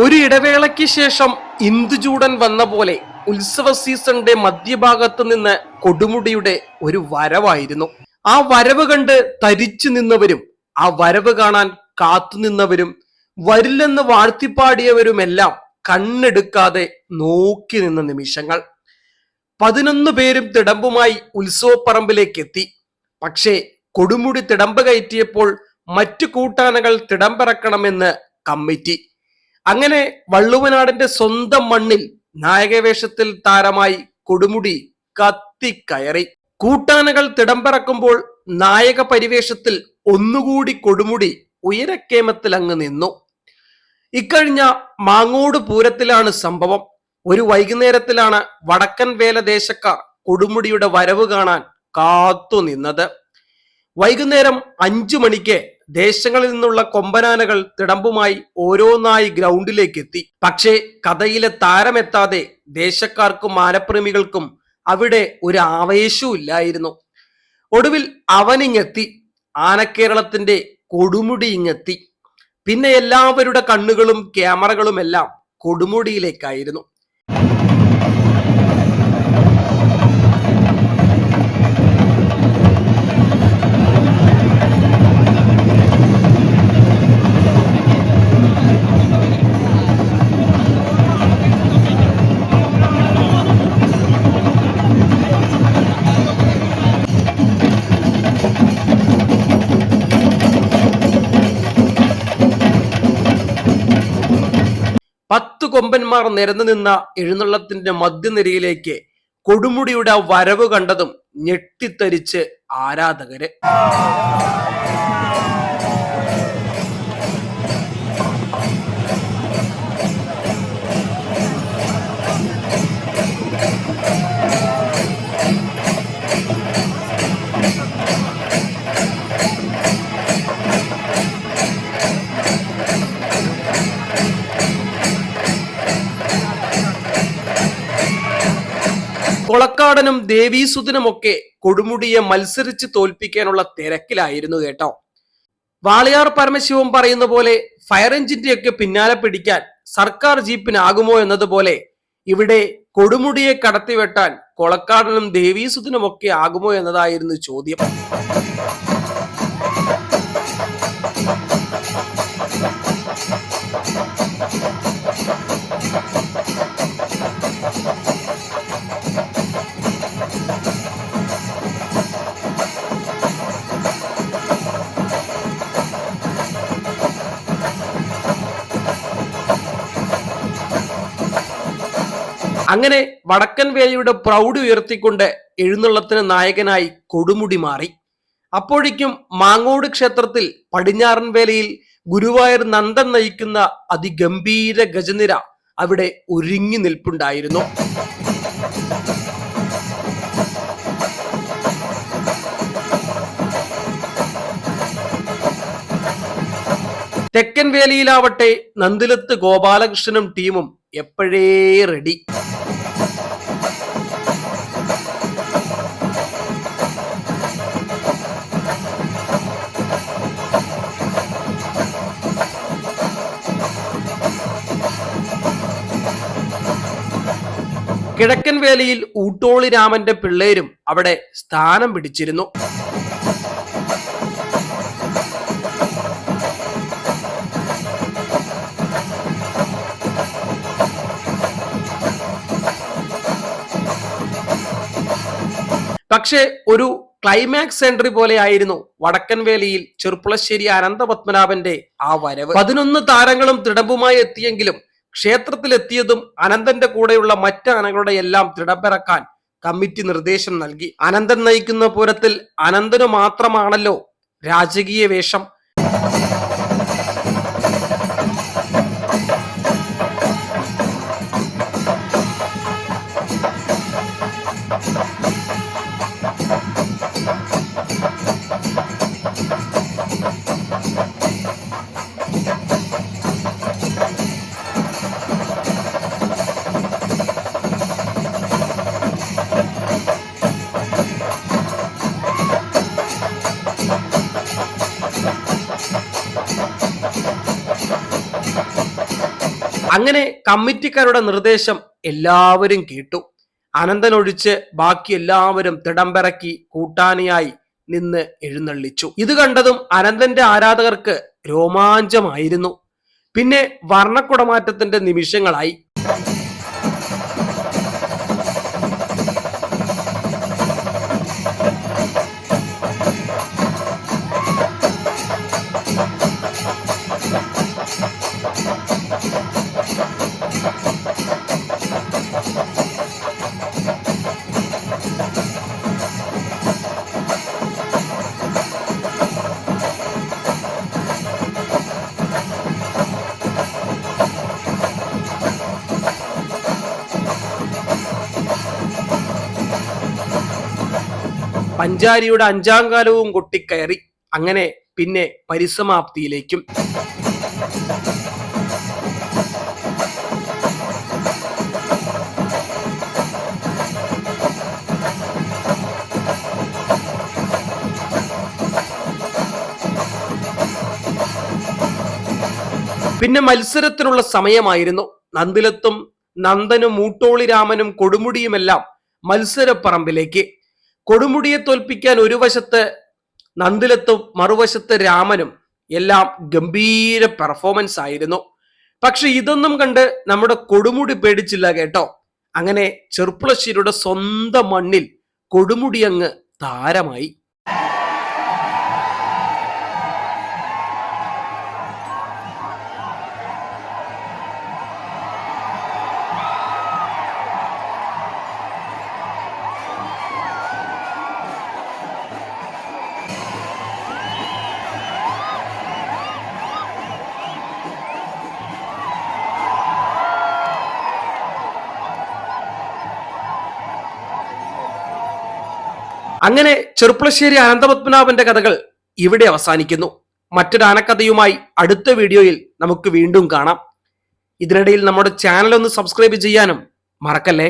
ഒരു ഇടവേളയ്ക്ക് ശേഷം ഇന്ദുചൂടൻ വന്ന പോലെ ഉത്സവ സീസണിന്റെ മധ്യഭാഗത്ത് നിന്ന് കൊടുമുടിയുടെ ഒരു വരവായിരുന്നു. ആ വരവ് കണ്ട് തരിച്ചു നിന്നവരും ആ വരവ് കാണാൻ കാത്തുനിന്നവരും വരില്ലെന്ന് വാഴ്ത്തിപ്പാടിയവരുമെല്ലാം കണ്ണെടുക്കാതെ നോക്കി നിന്ന നിമിഷങ്ങൾ. പതിനൊന്ന് പേരും തിടമ്പുമായി ഉത്സവപ്പറമ്പിലേക്ക് എത്തി പക്ഷേ കൊടുമുടി തിടമ്പ് കയറ്റിയപ്പോൾ മറ്റു കൂട്ടാനകൾ തിടമ്പിറക്കണമെന്ന് കമ്മിറ്റി അങ്ങനെ വള്ളുവനാടിന്റെ സ്വന്തം മണ്ണിൽ നായകവേഷത്തിൽ താരമായി കൊടുമുടി കത്തിക്കയറി. കൂട്ടാനകൾ തിടംപറക്കുമ്പോൾ നായക പരിവേഷത്തിൽ ഒന്നുകൂടി കൊടുമുടി ഉയരക്കേമത്തിൽ അങ്ങ് നിന്നു. ഇക്കഴിഞ്ഞ മാങ്ങോട് പൂരത്തിലാണ് സംഭവം. ഒരു വൈകുന്നേരത്തിലാണ് വടക്കൻ വേല ദേശക്കാർ കൊടുമുടിയുടെ വരവ് കാണാൻ കാത്തു നിന്നത് വൈകുന്നേരം അഞ്ചു മണിക്ക് ദേശങ്ങളിൽ നിന്നുള്ള കൊമ്പനാനകൾ തിടമ്പുമായി ഓരോന്നായി ഗ്രൗണ്ടിലേക്ക് എത്തി പക്ഷേ കഥയിലെ താരമെത്താതെ ദേശക്കാർക്കും മാനപ്രേമികൾക്കും അവിടെ ഒരു ആവേശവും ഇല്ലായിരുന്നു. ഒടുവിൽ അവനിങ്ങെത്തി ആനക്കേരളത്തിന്റെ കൊടുമുടി ഇങ്ങെത്തി പിന്നെ എല്ലാവരുടെ കണ്ണുകളും ക്യാമറകളും എല്ലാം കൊടുമുടിയിലേക്കായിരുന്നു. പത്ത് കൊമ്പന്മാർ നിരന്നു നിന്ന എഴുന്നള്ളത്തിന്റെ മധ്യനിരയിലേക്ക് കൊടുമുടിയുടെ വരവ് കണ്ടതും ഞെട്ടിത്തരിച്ച് ആരാധകര്. കൊളക്കാടനും ദേവീസുതനുമൊക്കെ കൊടുമുടിയെ മത്സരിച്ച് തോൽപ്പിക്കാനുള്ള തിരക്കിലായിരുന്നു കേട്ടോ. വാളിയാർ പരമശിവം പറയുന്ന പോലെ ഫയർ എഞ്ചിന്റെ ഒക്കെ പിന്നാലെ പിടിക്കാൻ സർക്കാർ ജീപ്പിനാകുമോ എന്നതുപോലെ ഇവിടെ കൊടുമുടിയെ കടത്തിവെട്ടാൻ കൊളക്കാടനും ദേവീസുതനുമൊക്കെ ആകുമോ എന്നതായിരുന്നു ചോദ്യം. അങ്ങനെ വടക്കൻ വേലയുടെ പ്രൗഢി ഉയർത്തിക്കൊണ്ട് എഴുന്നള്ളത്തിന് നായകനായി കൊടുമുടി മാറി. അപ്പോഴേക്കും മാങ്ങോട് ക്ഷേത്രത്തിൽ പടിഞ്ഞാറൻ വേലയിൽ ഗുരുവായൂർ നന്ദൻ നയിക്കുന്ന അതിഗംഭീര ഗജനിര അവിടെ ഒരുങ്ങി നിൽപ്പുണ്ടായിരുന്നു. തെക്കൻ വേലിയിലാവട്ടെ നന്ദിലത്ത് ഗോപാലകൃഷ്ണനും ടീമും എപ്പോഴേ റെഡി കിഴക്കൻ വേലയിൽ ഊട്ടോളി രാമന്റെ പിള്ളേരും അവിടെ സ്ഥാനം പിടിച്ചിരുന്നു. പക്ഷേ ഒരു ക്ലൈമാക്സ് എൻട്രി പോലെയായിരുന്നു വടക്കൻ വേലിയിൽ ചെറുപ്പുളശ്ശേരി അനന്തപത്മനാഭന്റെ ആ വരവ്. പതിനൊന്ന് താരങ്ങളും തിടമ്പുമായി എത്തിയെങ്കിലും ക്ഷേത്രത്തിലെത്തിയതും അനന്തന്റെ കൂടെയുള്ള മറ്റ് ആനകളുടെ എല്ലാം തിടമ്പിറക്കാൻ കമ്മിറ്റി നിർദ്ദേശം നൽകി. അനന്തൻ നയിക്കുന്ന പൂരത്തിൽ അനന്തനു മാത്രമാണല്ലോ രാജകീയ വേഷം. അങ്ങനെ കമ്മിറ്റിക്കാരുടെ നിർദ്ദേശം എല്ലാവരും കേട്ടു. അനന്തൻ ഒഴിച്ച് ബാക്കി എല്ലാവരും തിടംപിറക്കി കൂട്ടാനിയായി നിന്ന് എഴുന്നള്ളിച്ചു. ഇത് കണ്ടതും അനന്തന്റെ ആരാധകർക്ക് രോമാഞ്ചമായിരുന്നു. പിന്നെ വർണക്കുടമാറ്റത്തിന്റെ നിമിഷങ്ങളായി. പഞ്ചാരിയുടെ അഞ്ചാം കാലവും കൊട്ടിക്കയറി അങ്ങനെ പിന്നെ പരിസമാപ്തിയിലേക്കും. പിന്നെ മത്സരത്തിനുള്ള സമയമായിരുന്നു. നന്ദിലത്തും നന്ദനും മൂട്ടോളി രാമനും കൊടുമുടിയുമെല്ലാം മത്സരപ്പറമ്പിലേക്ക്. കൊടുമുടിയെ തോൽപ്പിക്കാൻ ഒരു വശത്ത് നന്ദിലത്തും മറുവശത്ത് രാമനും എല്ലാം ഗംഭീര പെർഫോമൻസ് ആയിരുന്നു. പക്ഷെ ഇതൊന്നും കണ്ട് നമ്മുടെ കൊടുമുടി പേടിച്ചില്ല കേട്ടോ. അങ്ങനെ ചെറുപ്പുളശ്ശേരിയുടെ സ്വന്തം മണ്ണിൽ കൊടുമുടി അങ്ങ് താരമായി. അങ്ങനെ ചെറുപ്പളശ്ശേരി അനന്തപത്മനാഭന്റെ കഥകൾ ഇവിടെ അവസാനിക്കുന്നു. മറ്റൊരു ആനക്കഥയുമായി അടുത്ത വീഡിയോയിൽ നമുക്ക് വീണ്ടും കാണാം. ഇതിനിടയിൽ നമ്മുടെ ചാനൽ ഒന്ന് സബ്സ്ക്രൈബ് ചെയ്യാനും മറക്കല്ലേ?